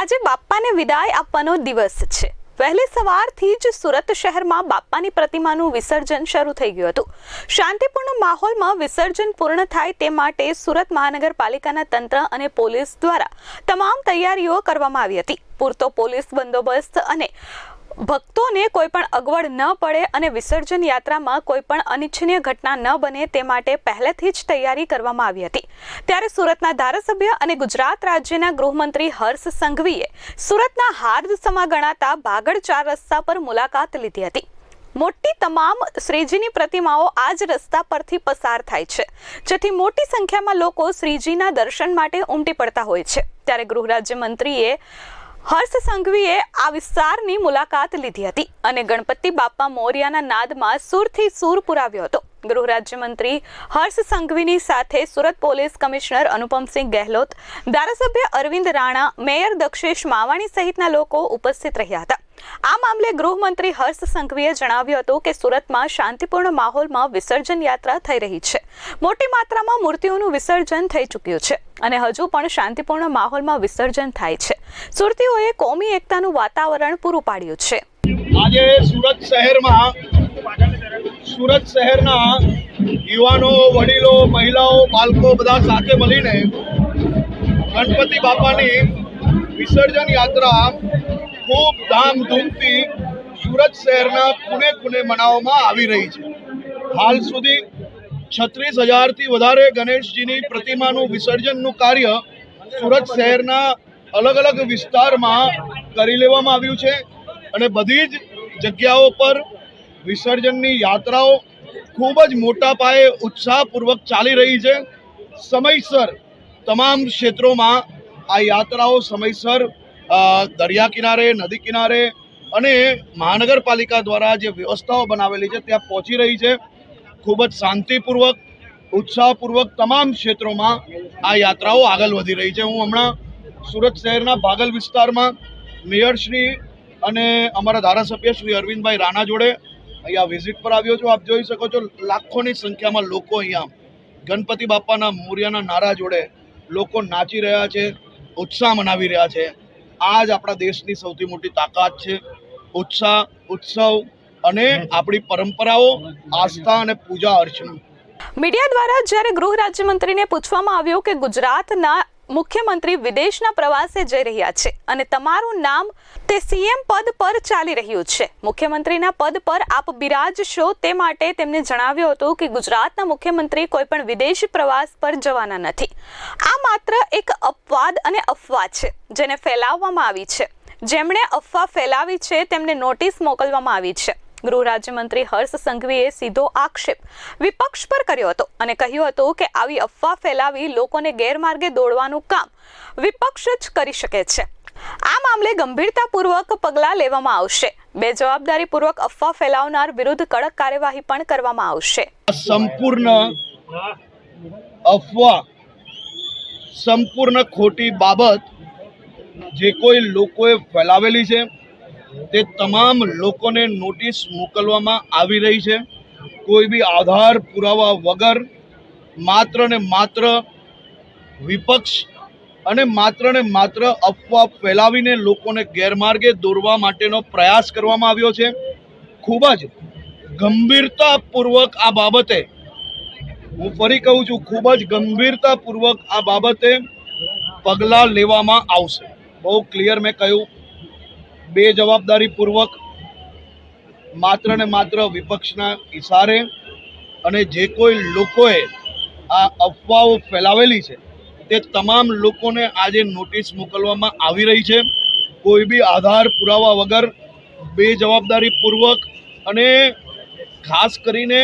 આજે બાપ્પાને વિદાય આપવાનો દિવસ છે. વહેલી સવારથી જ સુરત શહેરમાં બાપ્પાની પ્રતિમાનું વિસર્જન શરૂ થઈ ગયું હતું. શાંતિપૂર્ણ માહોલમાં વિસર્જન પૂર્ણ થાય તે માટે સુરત મહાનગરપાલિકાના તંત્ર અને પોલીસ દ્વારા તમામ તૈયારીઓ કરવામાં આવી હતી. પૂરતો પોલીસ બંદોબસ્ત અને ભક્તોને કોઈ પણ અગવડ ન પડે અને વિસર્જન યાત્રામાં કોઈ પણ અનિચ્છનીય ઘટના ન બને તે માટે પહેલેથી જ તૈયારી કરવામાં આવી હતી. ત્યારે સુરતના ધારાસભ્ય અને ગુજરાત રાજ્યના ગૃહમંત્રી હર્ષ સંઘવીએ સુરતના હાર્દ સમા ગણાતા બાગડ ચાર રસ્તા પર મુલાકાત લીધી હતી. મોટી તમામ શ્રીજીની પ્રતિમાઓ આ જ રસ્તા પરથી પસાર થાય છે. જેથી મોટી સંખ્યામાં લોકો શ્રીજીના દર્શન માટે ઉમટી પડતા હોય છે. ત્યારે ગૃહ રાજ્યમંત્રીએ હર્ષ સંઘવીએ આ વિસ્તારની મુલાકાત લીધી હતી અને ગણપતિ બાપ્પા મોર્યાના નાદમાં સુરથી સૂર પુરાવ્યો હતો. ગૃહ રાજ્યમંત્રી હર્ષ સંઘવીની સાથે સુરત પોલીસ કમિશનર અનુપમસિંહ ગહેલોત, ધારાસભ્ય અરવિંદ રાણા, મેયર દક્ષેશ માવાણી સહિતના લોકો ઉપસ્થિત રહ્યા હતા. આ મામલે ગૃહમંત્રી હર્ષ સંઘવીએ જણાવ્યું હતું કે સુરતમાં શાંતિપૂર્ણ માહોલમાં વિસર્જન યાત્રા થઈ રહી છે. મોટી માત્રામાં મૂર્તિઓનું વિસર્જન થઈ ચૂક્યું છે અને હજુ પણ શાંતિપૂર્ણ માહોલમાં વિસર્જન થાય છે. સુરતીઓએ કોમી એકતાનું વાતાવરણ પૂરું પાડ્યું છે. આજે સુરત શહેરમાં, સુરત શહેરના યુવાનો, વડીલો, મહિલાઓ, બાળકો બધા સાથે મળીને ગણપતિ બાપાની વિસર્જન યાત્રા ખૂબ ધામધૂમથી સુરત શહેરના ખૂણે ખૂણે મનાવવામાં આવી રહી છે. હાલ સુધી છત્રીસ હજારથી વધારે ગણેશજીની પ્રતિમાનું વિસર્જનનું કાર્ય સુરત શહેરના અલગ અલગ વિસ્તારમાં કરી લેવામાં આવ્યું છે અને બધી જ જગ્યાઓ પર વિસર્જનની યાત્રાઓ ખૂબ જ મોટા પાયે ઉત્સાહપૂર્વક ચાલી રહી છે. સમયસર તમામ ક્ષેત્રોમાં આ યાત્રાઓ સમયસર દરિયા કિનારે, નદી કિનારે અને મહાનગરપાલિકા દ્વારા જે વ્યવસ્થાઓ બનાવેલી છે, ત્યાં પહોંચી રહી છે. ખૂબ જ શાંતિપૂર્વક, ઉત્સાહપૂર્વક તમામ ક્ષેત્રોમાં આ યાત્રાઓ આગળ વધી રહી છે. હું હમણાં સુરત શહેરના ભાગલ વિસ્તારમાં મેયરશ્રી અને અમારા ધારાસભ્ય શ્રી અરવિંદભાઈ રાણા જોડે અહીંયા વિઝિટ પર આવ્યો છું. આપ જોઈ શકો છો, લાખોની સંખ્યામાં લોકો અહીંયા ગણપતિ બાપાના મૂર્યાના નારા જોડે લોકો નાચી રહ્યા છે, ઉત્સાહ મનાવી રહ્યા છે. આ જ આપણા દેશની સૌથી મોટી તાકાત છે. ઉત્સાહ, ઉત્સવ અને આપણી પરંપરાઓ, આસ્થા અને પૂજા અર્ચના. મીડિયા દ્વારા જ્યારે ગૃહ રાજ્યમંત્રીને પૂછવામાં આવ્યું કે ગુજરાતના મુખ્યમંત્રી વિદેશના પ્રવાસે જઈ રહ્યા છે અને તમારું નામ તે સીએમ પદ પર ચાલી રહ્યું છે. મુખ્યમંત્રીના પદ પર આપ બિરાજશો તે માટે તેમને જણાવ્યું હતું કે ગુજરાતના મુખ્યમંત્રી કોઈ પણ વિદેશ પ્રવાસ પર જવાના નથી. આ માત્ર એક અપવાદ અને અફવા છે જેને ફેલાવવામાં આવી છે. જેમણે અફવા ફેલાવી છે તેમને નોટિસ મોકલવામાં આવી છે. ગૃહ રાજ્યમંત્રી હર્ષ સંઘવીએ સીધો આક્ષેપ વિપક્ષ પર કર્યો હતો અને કહ્યું હતું કે આવી અફવા ફેલાવી લોકોને ગેરમાર્ગે દોડવાનું કામ વિપક્ષ જ કરી શકે છે. આ મામલે ગંભીરતાપૂર્વક પગલાં લેવામાં આવશે. બે જવાબદારીપૂર્વક અફવા ફેલાવનાર વિરુદ્ધ કડક કાર્યવાહી પણ કરવામાં આવશે. સંપૂર્ણ અફવા, સંપૂર્ણ ખોટી બાબત જે કોઈ લોકોએ ફેલાવેલી છે તે તમામ લોકોને નોટિસ મોકલવામાં આવી રહી છે. કોઈ બી આધાર પુરાવા વગર માત્ર ને માત્ર વિપક્ષ અને માત્ર ને માત્ર અફવા ફેલાવીને લોકોને ગેરમાર્ગે દોરવા માટેનો પ્રયાસ કરવામાં આવ્યો છે. ખૂબ જ ગંભીરતાપૂર્વક આ બાબતે હું ફરી કહું છું, ખૂબ જ ગંભીરતાપૂર્વક આ બાબતે પગલાં લેવામાં આવશે. બહુ ક્લિયર મેં કહ્યું. બે જવાબદારીપૂર્વક માત્ર ને માત્ર વિપક્ષના ઇશારે અને જે કોઈ લોકોએ આ અફવાઓ ફેલાવેલી છે, તે તમામ લોકોને આજે નોટિસ મોકલવામાં આવી રહી છે. કોઈ બી આધાર પુરાવા વગર બે જવાબદારીપૂર્વક અને ખાસ કરીને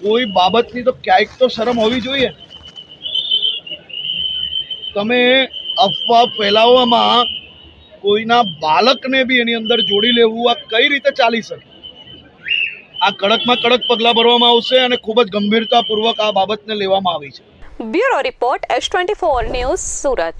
કોઈ બાબતની તો ક્યાંક તો શરમ હોવી જોઈએ. તમે અફવા ફેલાવવામાં કોઈના બાળકને બી એની અંદર જોડી લેવું, આ કઈ રીતે ચાલી શકે? આ કડકમાં કડક પગલાં ભરવામાં આવશે અને ખૂબ જ ગંભીરતાપૂર્વક આ બાબતને લેવામાં આવી છે. Bureau report S twenty four news Surat.